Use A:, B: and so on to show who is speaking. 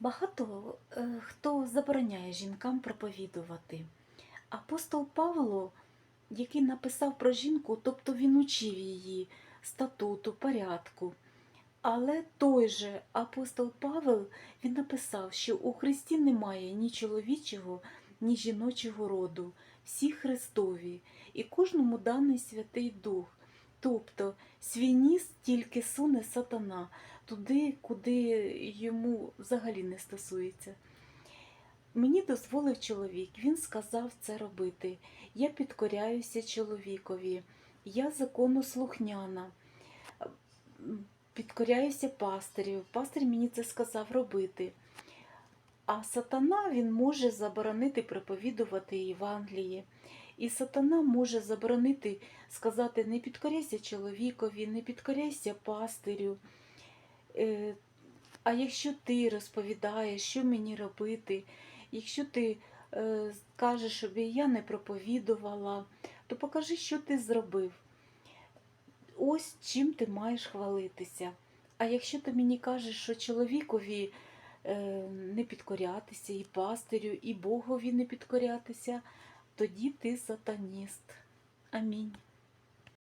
A: Багато е, хто забороняє жінкам проповідувати. Апостол Павло, який написав про жінку, тобто він учив її статуту, порядку. Але той же апостол Павел він написав, що у Христі немає ні чоловічого, ні жіночого роду, всі Христові, і кожному даний Святий Дух. Тобто свій ніс тільки суне сатана туди, куди йому взагалі не стосується. Мені дозволив чоловік, він сказав це робити. Я підкоряюся чоловікові, я законослухняна, М, підкоряюся пастирю. Пастир мені це сказав робити. А сатана він може заборонити проповідувати Євангеліє. І сатана може заборонити сказати не підкоряйся чоловікові, не підкоряйся пастирю. Е, А якщо ти розповідаєш, що мені робити, якщо ти е, кажеш, щоб я не проповідувала, то покажи, що ти зробив. Ось чим ти маєш хвалитися. А якщо ти мені кажеш, що чоловікові е, не підкорятися, і пастирю, і Богові не підкорятися, тоді ти сатаніст. Амінь.